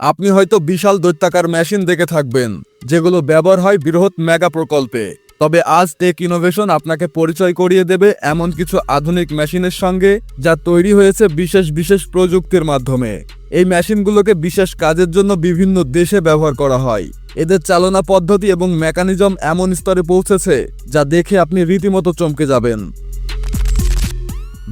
আপনি হয়তো বিশাল দৈত্যাকার মেশিন দেখে থাকবেন, যেগুলো ব্যবহার হয় বৃহৎ মেগা প্রকল্পে। তবে আজ টেক ইনোভেশন আপনাকে পরিচয় করিয়ে দেবে এমন কিছু আধুনিক মেশিনের সঙ্গে, যা তৈরি হয়েছে বিশেষ বিশেষ প্রযুক্তির মাধ্যমে। এই মেশিনগুলোকে বিশেষ কাজের জন্য বিভিন্ন দেশে ব্যবহার করা হয়। এদের চালনা পদ্ধতি এবং মেকানিজম এমন স্তরে পৌঁছেছে, যা দেখে আপনি রীতিমতো চমকে যাবেন।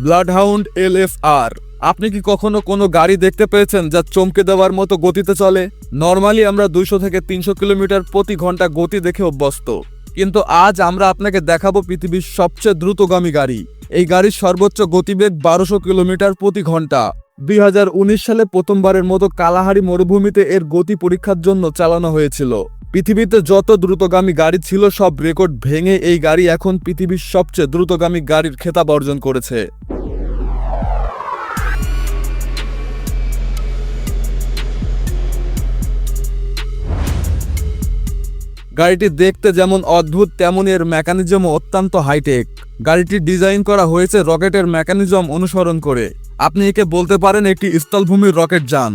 ব্লাডহাউন্ড এল এফ আর আপনি কি কখনো কোনো গাড়ি দেখতে পেয়েছেন যা চমকে দেওয়ার মতো গতিতে চলে? নর্মালি আমরা দুইশো থেকে তিনশো কিলোমিটার প্রতি ঘণ্টা গতি দেখে অভ্যস্ত। কিন্তু আজ আমরা আপনাকে দেখাবো পৃথিবীর সবচেয়ে দ্রুতগামী গাড়ি। এই গাড়ির সর্বোচ্চ গতিবেগ বারোশো কিলোমিটার প্রতি ঘণ্টা। দুই হাজার উনিশ সালে প্রথমবারের মতো কালাহারি মরুভূমিতে এর গতি পরীক্ষার জন্য চালানো হয়েছিল। পৃথিবীতে যত দ্রুতগামী গাড়ি ছিল, সব রেকর্ড ভেঙে এই গাড়ি এখন পৃথিবীর সবচেয়ে দ্রুতগামী গাড়ির খেতাব অর্জন করেছে। গাড়িটি দেখতে যেমন অদ্ভুত, তেমন এর মেকানিজমও অত্যন্ত হাইটেক গাড়িটি ডিজাইন করা হয়েছে রকেটের মেকানিজম অনুসরণ করে। আপনি একে বলতে পারেন একটি স্থলভূমির রকেট যান।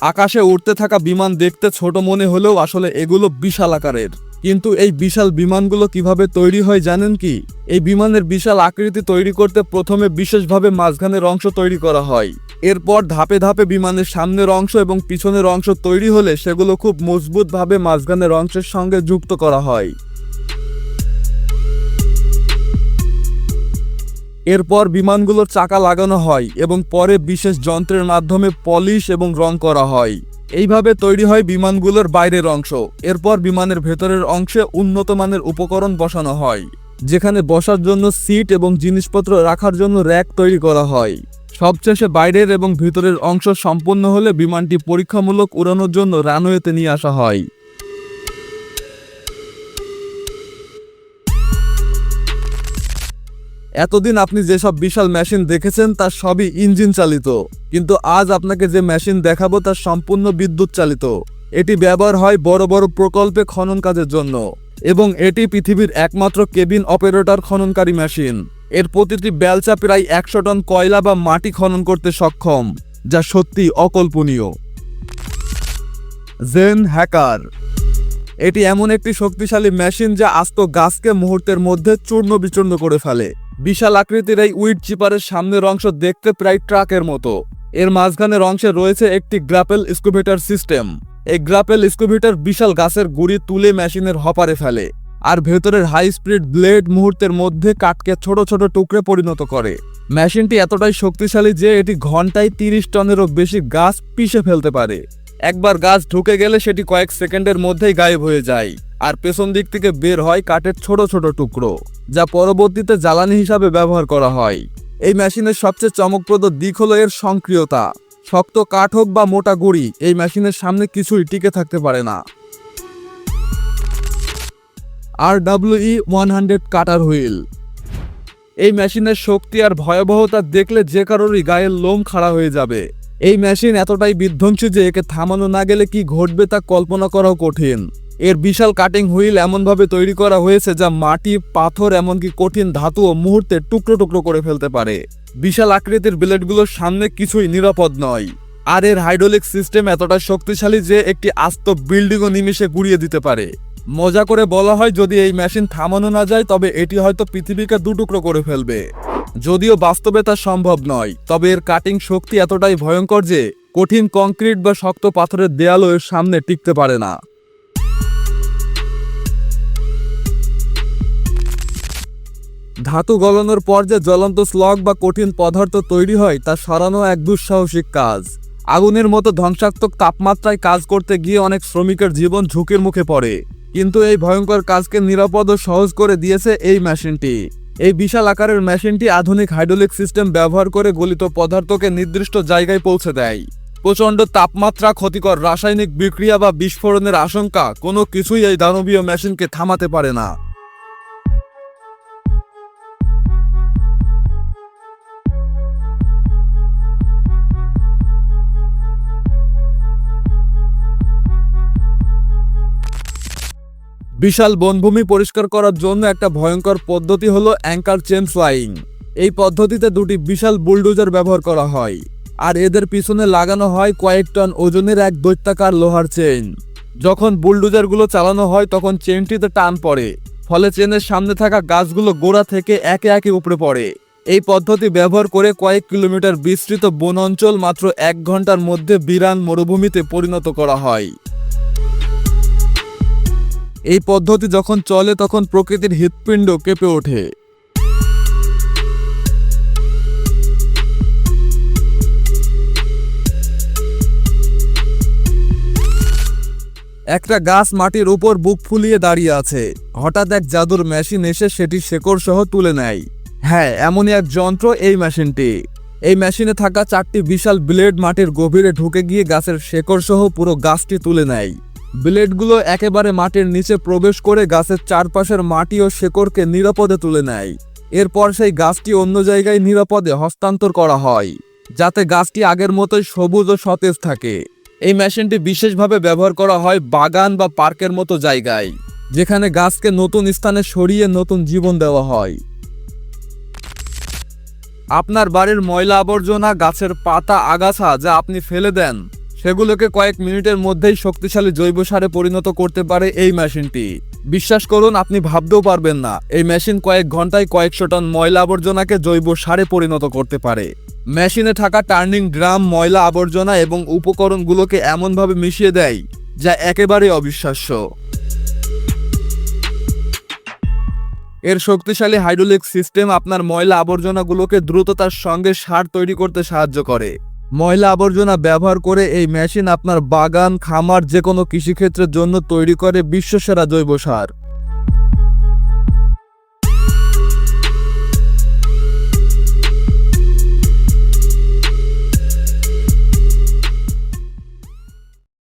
আকাশে উঠতে থাকা বিমান দেখতে ছোট মনে হলেও আসলে এগুলো বিশাল আকারের। কিন্তু এই বিশাল বিমানগুলো কীভাবে তৈরি হয় জানেন কি? এই বিমানের বিশাল আকৃতি তৈরি করতে প্রথমে বিশেষভাবে মাঝখানের অংশ তৈরি করা হয়। এরপর ধাপে ধাপে বিমানের সামনের অংশ এবং পিছনের অংশ তৈরি হলে সেগুলো খুব মজবুতভাবে মাঝখানের অংশের সঙ্গে যুক্ত করা হয়। এরপর বিমানগুলোর চাকা লাগানো হয় এবং পরে বিশেষ যন্ত্রের মাধ্যমে পলিশ এবং রং করা হয়। এইভাবে তৈরি হয় বিমানগুলোর বাইরের অংশ। এরপর বিমানের ভেতরের অংশে উন্নত মানের উপকরণ বসানো হয়, যেখানে বসার জন্য সিট এবং জিনিসপত্র রাখার জন্য র্যাক তৈরি করা হয়। সবশেষে বাইরের এবং ভিতরের অংশ সম্পন্ন হলে বিমানটি পরীক্ষামূলক উড়ানোর জন্য রানওয়েতে নিয়ে আসা হয়। এতদিন আপনি যেসব বিশাল মেশিন দেখেছেন, তার সবই ইঞ্জিন চালিত। কিন্তু আজ আপনাকে যে মেশিন দেখাবো, তার সম্পূর্ণ বিদ্যুৎ চালিত। এটি ব্যবহার হয় বড় বড় প্রকল্পে খনন কাজের জন্য। এবং এটি পৃথিবীর একমাত্র কেবিন অপারেটর খননকারী মেশিন। এর প্রতিটি বেলচা প্রায় একশো টন কয়লা বা মাটি খনন করতে সক্ষম, যা সত্যি অকল্পনীয়। জেন হ্যাকার। এটি এমন একটি শক্তিশালী মেশিন যা আস্ত গাছকে মুহূর্তের মধ্যে চূর্ণ বিচূর্ণ করে ফেলে। বিশাল আকৃতির এই উইড চিপারের সামনের অংশ দেখতে প্রায় ট্রাকের মতো। এর মাঝখানের অংশে রয়েছে একটি গ্রাপেল স্কুভেটার সিস্টেম। এই গ্রাপেল স্কুভেটার বিশাল গাছের গুড়ি তুলে মেশিনের হপারে ফেলে আর ভেতরের হাই স্পিড ব্লেড মুহূর্তের মধ্যে কাটকে ছোট ছোট টুকরে পরিণত করে। মেশিনটি এতটাই শক্তিশালী যে এটি ঘন্টায় তিরিশ টনেরও বেশি গাছ পিষে ফেলতে পারে। একবার গাছ ঢুকে গেলে সেটি কয়েক সেকেন্ডের মধ্যেই গায়েব হয়ে যায় আর পেছন দিক থেকে বের হয় কাঠের ছোট ছোট টুকরো। যা পরবর্তীতে জ্বালানি হিসাবে ব্যবহার করা হয়। এই মেশিনের সবচেয়ে চমকপ্রদ দিক হলো এর সক্রিয়তা। শক্ত কাঠ হোক বা মোটা গুড়ি, এই মেশিনের সামনে কিছুই টিকে থাকতে পারে না। আর W E one hundred cutter wheel. এই মেশিনের শক্তি আর ভয়াবহতা দেখলে যে কারোরই গায়ের লোম খাড়া হয়ে যাবে। এই মেশিন এতটাই বিধ্বংসী যে একে থামানো না গেলে কি ঘটবে তা কল্পনা করাও কঠিন। এর বিশাল কাটিং হুইল এমনভাবে তৈরি করা হয়েছে যা মাটি, পাথর, এমনকি কঠিন ধাতুও মুহূর্তে টুকরো টুকরো করে ফেলতে পারে। বিশাল আকৃতির ব্লেডগুলোর সামনে কিছুই নিরাপদ নয়। আর এর হাইড্রোলিক সিস্টেম এতটা শক্তিশালী যে একটি আস্ত বিল্ডিংও নিমিশে গুড়িয়ে দিতে পারে। মজা করে বলা হয়, যদি এই মেশিন থামানো না যায়, তবে এটি হয়তো পৃথিবীকে দুটুকরো করে ফেলবে। যদিও বাস্তবে তা সম্ভব নয়, তবে এর কাটিং শক্তি এতটাই ভয়ঙ্কর যে কঠিন কংক্রিট বা শক্ত পাথরের দেয়ালও এর সামনে টিকতে পারে না। ধাতু গলানোর পর যে জ্বলন্ত স্লগ বা কঠিন পদার্থ তৈরি হয়, তা সরানো এক দুঃসাহসিক কাজ। আগুনের মতো ধ্বংসাত্মক তাপমাত্রায় কাজ করতে গিয়ে অনেক শ্রমিকের জীবন ঝুঁকির মুখে পড়ে। কিন্তু এই ভয়ঙ্কর কাজকে নিরাপদ ও সহজ করে দিয়েছে এই মেশিনটি। এই বিশাল আকারের মেশিনটি আধুনিক হাইড্রোলিক সিস্টেম ব্যবহার করে গলিত পদার্থকে নির্দিষ্ট জায়গায় পৌঁছে দেয়। প্রচণ্ড তাপমাত্রা, ক্ষতিকর রাসায়নিক বিক্রিয়া বা বিস্ফোরণের আশঙ্কা, কোনো কিছুই এই দানবীয় মেশিনকে থামাতে পারে না। বিশাল বনভূমি পরিষ্কার করার জন্য একটা ভয়ঙ্কর পদ্ধতি হলো অ্যাঙ্কার চেন ফ্লাইং। এই পদ্ধতিতে দুটি বিশাল বুলডোজার ব্যবহার করা হয়, আর এদের পিছনে লাগানো হয় কয়েক টন ওজনের এক দৈত্যাকার লোহার চেইন যখন বুলডোজারগুলো চালানো হয়, তখন চেনটিতে টান পড়ে, ফলে চেনের সামনে থাকা গাছগুলো গোড়া থেকে একে একে উপরে পড়ে। এই পদ্ধতি ব্যবহার করে কয়েক কিলোমিটার বিস্তৃত বন অঞ্চল মাত্র এক ঘণ্টার মধ্যে বিরান মরুভূমিতে পরিণত করা হয়। এই পদ্ধতি যখন চলে, তখন প্রকৃতির হৃৎপিণ্ড কেঁপে ওঠে। একটা গাছ মাটির উপর বুক ফুলিয়ে দাঁড়িয়ে আছে। হঠাৎ এক জাদুর মেশিন এসে সেটি শেকড় সহ তুলে নেয়। হ্যাঁ এমনই এক যন্ত্র এই মেশিনটি। এই মেশিনে থাকা চারটি বিশাল ব্লেড মাটির গভীরে ঢুকে গিয়ে গাছের শেকড় সহ পুরো গাছটি তুলে নেয়। ব্লেডগুলো একেবারে মাটির নিচে প্রবেশ করে গাছের চারপাশের মাটি ও শেকড়কে নিরাপদে তুলে নেয়। এরপর সেই গাছটি অন্য জায়গায় নিরাপদে হস্তান্তর করা হয়, যাতে গাছটি আগের মতোই সবুজ ও সতেজ থাকে। এই মেশিনটি বিশেষভাবে ব্যবহার করা হয় বাগান বা পার্কের মতো জায়গায়, যেখানে গাছকে নতুন স্থানে সরিয়ে নতুন জীবন দেওয়া হয়। আপনার বাড়ির ময়লা আবর্জনা, গাছের পাতা, আগাছা যা আপনি ফেলে দেন সেগুলোকে কয়েক মিনিটের মধ্যেই শক্তিশালী জৈব সারে পরিণত করতে পারে এই মেশিনটি। বিশ্বাস করুন, আপনি ভাবতেও পারবেন না, এই মেশিন কয়েক ঘন্টায় কয়েকশো টন ময়লা আবর্জনাকে জৈব সারে পরিণত করতে পারে। মেশিনে থাকা টার্নিং ড্রাম, ময়লা আবর্জনা এবং উপকরণগুলোকে এমনভাবে মিশিয়ে দেয়, যা একেবারে অবিশ্বাস্য। এর শক্তিশালী হাইড্রোলিক সিস্টেম আপনার ময়লা আবর্জনাগুলোকে দ্রুততার সঙ্গে সার তৈরি করতে সাহায্য করে। ময়লা আবর্জনা ব্যবহার করে এই মেশিন আপনার বাগান, খামার যে কোনো কৃষিক্ষেত্রের জন্য তৈরি করে বিশ্বসেরা জৈব সার।